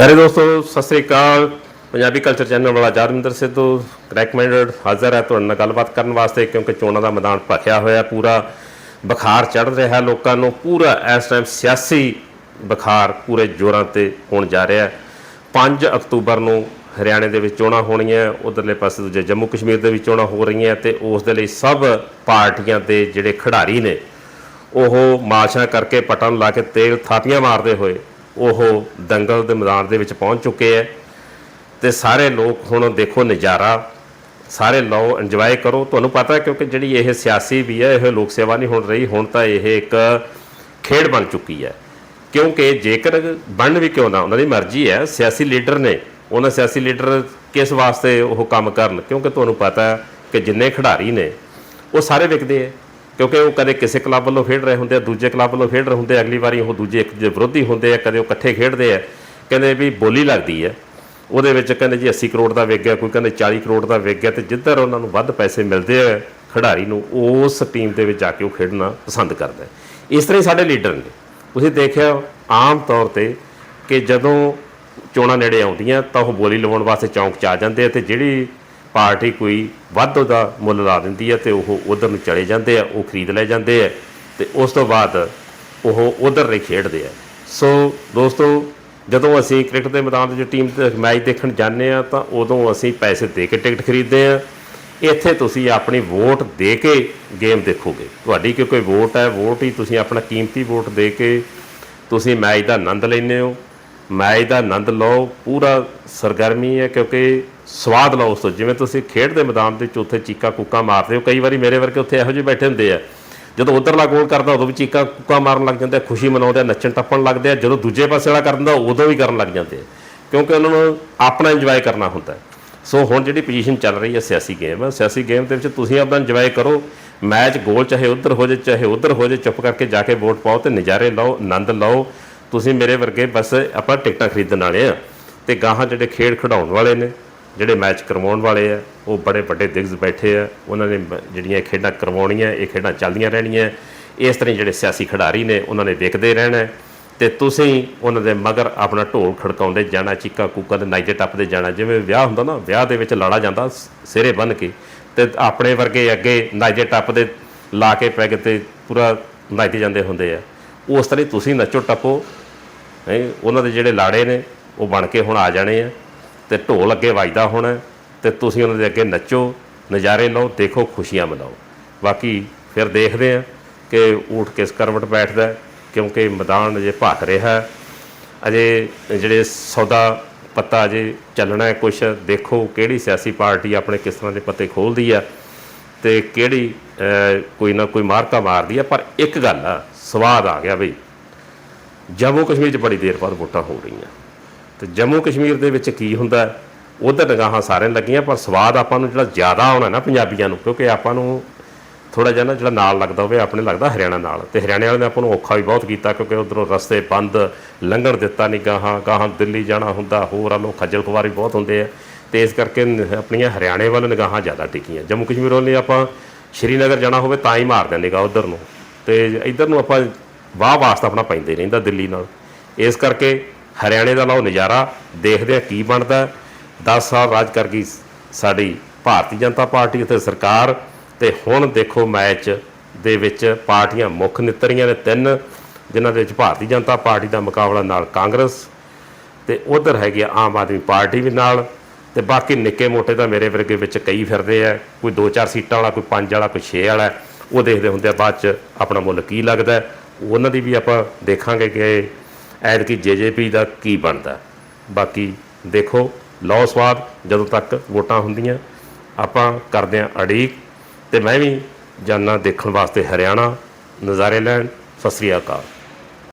ਸਾਰੇ ਦੋਸਤੋ, ਸਤਿ ਸ੍ਰੀ ਅਕਾਲ। ਪੰਜਾਬੀ ਕਲਚਰ ਚੈਨਲ ਵਾਲਾ ਜਰਮਿੰਦਰ ਸਿੱਧੂ ਰეკਮੈਂਡਡ ਹਾਜ਼ਰ ਹੈ ਤੁਹਾਡੇ ਨਾਲ ਗੱਲਬਾਤ ਕਰਨ ਵਾਸਤੇ ਕਿਉਂਕਿ ਚੋਣਾਂ ਦਾ ਮੈਦਾਨ ਭਖਿਆ ਹੋਇਆ, ਪੂਰਾ ਬੁਖਾਰ ਚੜ ਰਿਹਾ ਲੋਕਾਂ ਨੂੰ, ਪੂਰਾ ਇਸ ਟਾਈਮ ਸਿਆਸੀ ਬੁਖਾਰ ਪੂਰੇ ਜ਼ੋਰਾਂ ਤੇ ਹੋਣ ਜਾ ਰਿਹਾ ਹੈ। 5 ਅਕਤੂਬਰ ਨੂੰ ਹਰਿਆਣੇ ਦੇ ਵਿੱਚ ਚੋਣਾਂ ਹੋਣੀਆਂ ਉਧਰਲੇ ਪਾਸੇ ਦੂਜੇ ਜੰਮੂ ਕਸ਼ਮੀਰ ਦੇ ਵਿੱਚ ਚੋਣਾਂ ਹੋ ਰਹੀਆਂ ਤੇ ਉਸ ਦੇ ਲਈ ਸਭ ਪਾਰਟੀਆਂ ਦੇ ਜਿਹੜੇ ਖਿਡਾਰੀ ਨੇ, ਉਹ ਮਾਰਸ਼ਾਂ ਕਰਕੇ ਪਟਨ ਲਾ ਕੇ ਤੇਲ ਥਾਪੀਆਂ ਮਾਰਦੇ ਹੋਏ ਉਹ ਦੰਗਲ ਦੇ ਮੈਦਾਨ ਦੇ ਵਿੱਚ ਪਹੁੰਚ ਚੁੱਕੇ ਹੈ ਤੇ ਸਾਰੇ ਲੋਕ ਹੁਣ ਦੇਖੋ ਨਜ਼ਾਰਾ, ਸਾਰੇ ਲਓ ਇੰਜੋਏ ਕਰੋ। ਤੁਹਾਨੂੰ ਪਤਾ ਹੈ ਕਿਉਂਕਿ ਜਿਹੜੀ ਇਹ ਸਿਆਸੀ ਵੀ ਹੈ, ਇਹ ਲੋਕ ਸੇਵਾ ਨਹੀਂ ਹੁਣ ਰਹੀ, ਹੁਣ ਤਾਂ ਇਹ ਇੱਕ ਖੇਡ ਬਣ ਚੁੱਕੀ ਹੈ। ਕਿਉਂਕਿ ਜੇਕਰ ਬਣ ਵੀ ਕਿਉਂ ਨਾ, ਉਹਨਾਂ ਦੀ ਮਰਜ਼ੀ ਹੈ, ਸਿਆਸੀ ਲੀਡਰ ਨੇ, ਉਹਨਾਂ ਸਿਆਸੀ ਲੀਡਰ ਕਿਸ ਵਾਸਤੇ ਉਹ ਕੰਮ ਕਰਨ? ਕਿਉਂਕਿ ਤੁਹਾਨੂੰ ਪਤਾ ਹੈ ਕਿ ਜਿੰਨੇ ਖਿਡਾਰੀ ਨੇ, ਉਹ ਸਾਰੇ ਵਿਕਦੇ ਹੈ। ਕਿਉਂਕਿ ਉਹ ਕਦੇ ਕਿਸੇ ਕਲੱਬ ਵੱਲੋਂ ਖੇਡ ਰਹੇ ਹੁੰਦੇ ਆ ਦੂਜੇ ਕਲੱਬ ਵੱਲੋਂ ਖੇਡ ਰਹੇ ਹੁੰਦੇ ਆ, ਅਗਲੀ ਵਾਰੀ ਉਹ ਦੂਜੇ ਇੱਕ ਦੇ ਵਿਰੋਧੀ ਹੁੰਦੇ ਆ ਕਦੇ ਉਹ ਇਕੱਠੇ ਖੇਡਦੇ ਆ। ਕਹਿੰਦੇ ਵੀ ਬੋਲੀ ਲੱਗਦੀ ਹੈ ਉਹਦੇ ਵਿੱਚ ਕਹਿੰਦੇ ਜੀ 80 ਕਰੋੜ ਦਾ ਵਿਕ ਗਿਆ ਕੋਈ ਕਹਿੰਦੇ 40 ਕਰੋੜ ਦਾ ਵਿਕ ਗਿਆ ਤੇ ਜਿੱਧਰ ਉਹਨਾਂ ਨੂੰ ਵੱਧ ਪੈਸੇ ਮਿਲਦੇ ਆ ਖਿਡਾਰੀ ਨੂੰ ਉਸ ਟੀਮ ਦੇ ਵਿੱਚ ਜਾ ਕੇ ਉਹ ਖੇਡਣਾ ਪਸੰਦ ਕਰਦਾ ਇਸ ਤਰ੍ਹਾਂ ਹੀ ਸਾਡੇ ਲੀਡਰ ਨੇ। ਤੁਸੀਂ ਦੇਖਿਆ ਆਮ ਤੌਰ ਤੇ ਕਿ ਜਦੋਂ ਚੋਣਾਂ ਨੇੜੇ ਆਉਂਦੀਆਂ ਤਾਂ ਉਹ ਬੋਲੀ ਲਵਾਉਣ ਵਾਸਤੇ ਚੌਂਕ 'ਚ ਆ ਜਾਂਦੇ ਆ ਤੇ ਜਿਹੜੀ ਪਾਰਟੀ ਕੋਈ ਵੱਧ ਉਹਦਾ ਮੁੱਲ ਲਾ ਦਿੰਦੀ ਹੈ ਤੇ ਉਹ ਉਧਰ ਨੂੰ ਚਲੇ ਜਾਂਦੇ ਆ, ਉਹ ਖਰੀਦ ਲੈ ਜਾਂਦੇ ਆ ਤੇ ਉਸ ਤੋਂ ਬਾਅਦ ਉਹ ਉਧਰ ਨਹੀਂ ਖੇਡਦੇ ਆ। ਸੋ ਦੋਸਤੋ, ਜਦੋਂ ਅਸੀਂ ਕ੍ਰਿਕਟ ਦੇ ਮੈਦਾਨ ਦੇ ਵਿੱਚ ਟੀਮ ਦੇ ਮੈਚ ਦੇਖਣ ਜਾਂਦੇ ਆ, ਤਾਂ ਉਦੋਂ ਅਸੀਂ ਪੈਸੇ ਦੇ ਕੇ ਟਿਕਟ ਖਰੀਦਦੇ ਆ। ਇੱਥੇ ਤੁਸੀਂ ਆਪਣੀ ਵੋਟ ਦੇ ਕੇ ਗੇਮ ਦੇਖੋਗੇ। ਤੁਹਾਡੀ ਕਿਉਂਕਿ ਵੋਟ ਹੈ, ਵੋਟ ਹੀ ਤੁਸੀਂ ਆਪਣਾ ਕੀਮਤੀ ਵੋਟ ਦੇ ਕੇ ਤੁਸੀਂ ਮੈਚ ਦਾ ਆਨੰਦ ਲੈਂਦੇ ਹੋ। ਮੈਚ ਦਾ ਆਨੰਦ ਲਓ, ਪੂਰਾ ਸਰਗਰਮੀ ਹੈ ਕਿਉਂਕਿ ਸਵਾਦ ਲਓ ਉਸ ਤੋਂ। ਜਿਵੇਂ ਤੁਸੀਂ ਖੇਡ ਦੇ ਮੈਦਾਨ ਦੇ ਵਿੱਚ ਉੱਥੇ ਚੀਕਾ ਕੁੱਕਾ ਮਾਰਦੇ ਹੋ, ਕਈ ਵਾਰੀ ਮੇਰੇ ਵਰਗੇ ਉੱਥੇ ਇਹੋ ਜਿਹੇ ਬੈਠੇ ਹੁੰਦੇ ਆ। ਜਦੋਂ ਉਧਰਲਾ ਗੋਲ ਕਰਦਾ, ਉਦੋਂ ਵੀ ਚੀਕਾ ਕੁੱਕਾ ਮਾਰਨ ਲੱਗ ਜਾਂਦੇ ਆ, ਖੁਸ਼ੀ ਮਨਾਉਂਦੇ ਆ, ਨੱਚਣ ਟੱਪਣ ਲੱਗਦੇ ਆ। ਜਦੋਂ ਦੂਜੇ ਪਾਸੇ ਵਾਲਾ ਕਰ ਦਿੰਦਾ ਉਦੋਂ ਵੀ ਕਰਨ ਲੱਗ ਜਾਂਦੇ ਆ। ਕਿਉਂਕਿ ਉਹਨਾਂ ਨੂੰ ਆਪਣਾ ਇੰਜੋਏ ਕਰਨਾ ਹੁੰਦਾ ਸੋ ਹੁਣ ਜਿਹੜੀ ਪੋਜੀਸ਼ਨ ਚੱਲ ਰਹੀ ਹੈ ਸਿਆਸੀ ਗੇਮ ਹੈ। ਸਿਆਸੀ ਗੇਮ ਦੇ ਵਿੱਚ ਤੁਸੀਂ ਆਪਣਾ ਇੰਜੋਏ ਕਰੋ। ਮੈਚ ਗੋਲ ਚਾਹੇ ਉਧਰ ਹੋ ਜਾਏ, ਚਾਹੇ ਉਧਰ ਹੋ ਜਾਏ, ਚੁੱਪ ਕਰਕੇ ਜਾ ਕੇ ਵੋਟ ਪਾਓ ਤੇ ਨਜ਼ਾਰੇ ਲਓ, ਆਨੰਦ ਲਓ। ਤੁਸੀਂ ਮੇਰੇ ਵਰਗੇ ਬਸ ਆਪਾਂ ਟਿਕਟਾਂ ਖਰੀਦਣ ਵਾਲੇ ਆ। ਤੇ ਗਾਹਾਂ ਜਿਹੜੇ ਖੇਡ ਖਿਡਾਉਣ ਵਾਲੇ ਨੇ, ਜਿਹੜੇ ਮੈਚ ਕਰਵਾਉਣ ਵਾਲੇ ਆ, ਉਹ ਬੜੇ ਵੱਡੇ ਦਿਗਜ਼ ਬੈਠੇ ਆ। ਉਹਨਾਂ ਨੇ ਮ- ਜਿਹੜੀਆਂ ਖੇਡਾਂ ਕਰਵਾਉਣੀਆਂ, ਇਹ ਖੇਡਾਂ ਚੱਲਦੀਆਂ ਰਹਿਣੀਆਂ। ਇਸ ਤਰ੍ਹਾਂ ਹੀ ਜਿਹੜੇ ਸਿਆਸੀ ਖਿਡਾਰੀ ਨੇ, ਉਹਨਾਂ ਨੇ ਵੇਖਦੇ ਰਹਿਣਾ ਹੈ। ਤੇ ਤੁਸੀਂ ਉਹਨਾਂ ਦੇ ਮਗਰ ਆਪਣਾ ਢੋਲ ਖੜਕਾਉਂਦੇ ਜਾਣਾ, ਚੀਕਾ ਕੂਕਾ ਦੇ ਨਾਈਜੇ ਟੱਪਦੇ ਜਾਣਾ। ਜਿਵੇਂ ਵਿਆਹ ਹੁੰਦਾ ਨਾ, ਵਿਆਹ ਦੇ ਵਿੱਚ ਲੜਾ ਜਾਂਦਾ ਸਿਰੇ ਬੰਨ ਕੇ। ਤੇ ਆਪਣੇ ਵਰਗੇ ਅੱਗੇ ਨਾਈਜੇ ਟੱਪਦੇ, ਲਾ ਕੇ ਪੈਗ ਤੇ ਪੂਰਾ ਨਾਈਤੇ ਜਾਂਦੇ ਹੁੰਦੇ ਆ। ਉਸ ਤਰ੍ਹਾਂ ਹੀ ਤੁਸੀਂ ਨੱਚੋ, ਟੱਪੋ। ਹੈ, ਉਹਨਾਂ ਦੇ ਜਿਹੜੇ ਲਾੜੇ ਨੇ, ਉਹ ਬਣ ਕੇ ਹੁਣ ਆ ਜਾਣੇ ਆ ਤੇ ਢੋਲ ਅੱਗੇ ਵੱਜਦਾ ਹੋਣਾ ਤੇ ਤੁਸੀਂ ਉਹਨਾਂ ਦੇ ਅੱਗੇ ਨੱਚੋ, ਨਜ਼ਾਰੇ ਲਓ, ਦੇਖੋ, ਖੁਸ਼ੀਆਂ ਮਨਾਓ। ਬਾਕੀ ਫਿਰ ਦੇਖਦੇ ਆ ਕਿ ਊਠ ਕਿਸ ਕਰਵਟ ਬੈਠਦਾ ਕਿਉਂਕਿ ਮੈਦਾਨ ਅਜੇ ਭਾਖ ਰਿਹਾ ਅਜੇ ਜਿਹੜੇ ਸੌਦਾ ਪੱਤਾ ਅਜੇ ਚੱਲਣਾ ਹੈ ਕੁਛ, ਦੇਖੋ ਕਿਹੜੀ ਸਿਆਸੀ ਪਾਰਟੀ ਆਪਣੇ ਕਿਸ ਤਰ੍ਹਾਂ ਦੇ ਪੱਤੇ ਖੋਲਦੀ ਆ ਤੇ ਕਿਹੜੀ ਕੋਈ ਨਾ ਕੋਈ ਮਾਰਕਾ ਮਾਰਦੀ ਆ, ਪਰ ਇੱਕ ਗੱਲ ਆ, ਸਵਾਦ ਆ ਗਿਆ ਬਈ। ਜੰਮੂ ਕਸ਼ਮੀਰ 'ਚ ਬੜੀ ਦੇਰ ਬਾਅਦ ਵੋਟਾਂ ਹੋ ਰਹੀਆਂ। ਤੇ ਜੰਮੂ ਕਸ਼ਮੀਰ ਦੇ ਵਿੱਚ ਕੀ ਹੁੰਦਾ ਉਧਰ ਨਿਗਾਹਾਂ ਸਾਰਿਆਂ ਨੂੰ ਲੱਗੀਆਂ, ਪਰ ਸਵਾਦ ਆਪਾਂ ਨੂੰ ਜਿਹੜਾ ਜ਼ਿਆਦਾ ਆਉਣਾ ਨਾ ਪੰਜਾਬੀਆਂ ਨੂੰ, ਕਿਉਂਕਿ ਆਪਾਂ ਨੂੰ ਥੋੜਾ ਜਿਹਾ ਨਾ ਜਿਹੜਾ ਨਾਲ ਲੱਗਦਾ ਹੋਵੇ, ਆਪਣੇ ਲੱਗਦਾ ਹਰਿਆਣਾ ਨਾਲ। ਤੇ ਹਰਿਆਣੇ ਵਾਲਿਆਂ ਨੇ ਆਪਾਂ ਨੂੰ ਔਖਾ ਵੀ ਬਹੁਤ ਕੀਤਾ, ਕਿਉਂਕਿ ਉਧਰੋਂ ਰਸਤੇ ਬੰਦ, ਲੰਘਣ ਦਿੱਤਾ ਨਹੀਂ ਗਾਹਾਂ ਗਾਹਾਂ ਦਿੱਲੀ ਜਾਣਾ ਹੁੰਦਾ, ਹੋਰ ਵੱਲੋਂ ਖੱਜਲ ਖੁਆਰੀ ਬਹੁਤ ਹੁੰਦੇ ਆ। ਤੇ ਇਸ ਕਰਕੇ ਆਪਣੀਆਂ ਹਰਿਆਣੇ ਵੱਲ ਨਿਗਾਹਾਂ ਜ਼ਿਆਦਾ ਟਿਕੀਆਂ। ਜੰਮੂ ਕਸ਼ਮੀਰ ਵੱਲ ਆਪਾਂ ਸ਼੍ਰੀਨਗਰ ਜਾਣਾ ਹੋਵੇ ਤਾਂ ਹੀ ਮਾਰਦੇ ਹਾਂ ਨਿਗਾਹ ਉਧਰ ਨੂੰ। ਤੇ ਇੱਧਰ ਨੂੰ ਆਪਾਂ ਵਾਹ ਵਾਸਤਾ ਆਪਣਾ ਪੈਂਦੇ ਰਹਿੰਦਾ ਦਿੱਲੀ ਨਾਲ। ਇਸ ਕਰਕੇ ਹਰਿਆਣੇ ਦਾ ਲਓ ਨਜ਼ਾਰਾ, ਦੇਖਦੇ ਆ ਕੀ ਬਣਦਾ। 10 ਸਾਲ ਰਾਜ ਕਰ ਗਈ ਸਾਡੀ ਭਾਰਤੀ ਜਨਤਾ ਪਾਰਟੀ ਅਤੇ ਸਰਕਾਰ ਤੇ ਹੁਣ ਦੇਖੋ ਮੈਚ ਦੇ ਵਿੱਚ ਪਾਰਟੀਆਂ ਮੁੱਖ ਨਿੱਤਰੀਆਂ ਨੇ ਤਿੰਨ, ਜਿਨ੍ਹਾਂ ਦੇ ਵਿੱਚ ਭਾਰਤੀ ਜਨਤਾ ਪਾਰਟੀ ਦਾ ਮੁਕਾਬਲਾ ਨਾਲ ਕਾਂਗਰਸ ਤੇ ਉਧਰ ਹੈਗੀ ਆਮ ਆਦਮੀ ਪਾਰਟੀ ਵੀ ਨਾਲ ਤੇ ਬਾਕੀ ਨਿੱਕੇ ਮੋਟੇ ਤਾਂ ਮੇਰੇ ਵਰਗੇ ਵਿੱਚ ਕਈ ਫਿਰਦੇ ਆ। ਕੋਈ 2-4 ਸੀਟਾਂ ਵਾਲਾ, ਕੋਈ 5 ਵਾਲਾ, ਕੋਈ 6 ਵਾਲਾ, ਉਹ ਦੇਖਦੇ ਹੁੰਦੇ ਆ ਬਾਅਦ ਚ ਆਪਣਾ ਮੁੱਲ ਕੀ ਲੱਗਦਾ। ਉਹਨਾਂ ਦੀ ਵੀ ਆਪਾਂ ਦੇਖਾਂਗੇ ਕਿ ਐਤਕੀ ਜੇਜੇਪੀ ਦਾ ਕੀ ਬਣਦਾ। ਬਾਕੀ ਦੇਖੋ, ਲਓ ਸਵਾਦ, ਜਦੋਂ ਤੱਕ ਵੋਟਾਂ ਹੁੰਦੀਆਂ, ਆਪਾਂ ਕਰਦੇ ਆਂ ਅੜੀਕ ਤੇ ਮੈਂ ਵੀ ਜਾਨਾ ਦੇਖਣ ਵਾਸਤੇ ਹਰਿਆਣਾ, ਨਜ਼ਾਰੇ ਲੈਣ। ਸਤਿ ਸ੍ਰੀ ਅਕਾਲ।